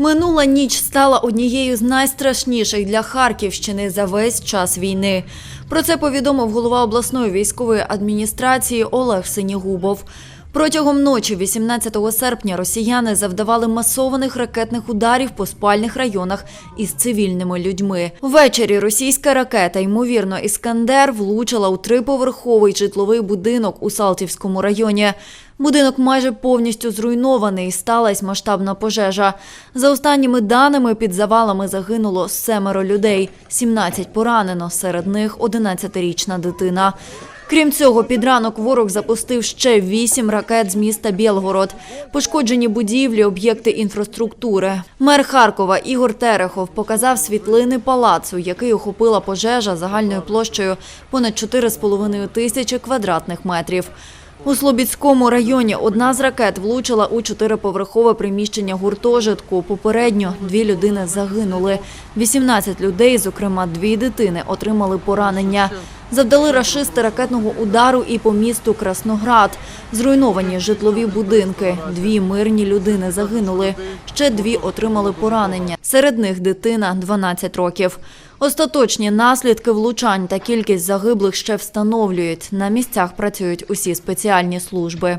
Минула ніч стала однією з найстрашніших для Харківщини за весь час війни. Про це повідомив голова обласної військової адміністрації Олег Синігубов. Протягом ночі, 18 серпня, росіяни завдавали масованих ракетних ударів по спальних районах із цивільними людьми. Ввечері російська ракета, ймовірно, Іскандер, влучила у триповерховий житловий будинок у Салтівському районі. Будинок майже повністю зруйнований, сталася масштабна пожежа. За останніми даними, під завалами загинуло семеро людей, 17 поранено, серед них 11-річна дитина. Крім цього, під ранок ворог запустив ще вісім ракет з міста Білгород. Пошкоджені будівлі, об'єкти інфраструктури. Мер Харкова Ігор Терехов показав світлини палацу, який охопила пожежа загальною площею понад 4,5 тисячі квадратних метрів. У Слобідському районі одна з ракет влучила у чотириповерхове приміщення гуртожитку. Попередньо дві людини загинули. 18 людей, зокрема дві дитини, отримали поранення. Завдали рашисти ракетного удару і по місту Красноград. Зруйновані житлові будинки. Дві мирні людини загинули. Ще дві отримали поранення. Серед них дитина 12 років. Остаточні наслідки влучань та кількість загиблих ще встановлюють. На місцях працюють усі спеціальні служби.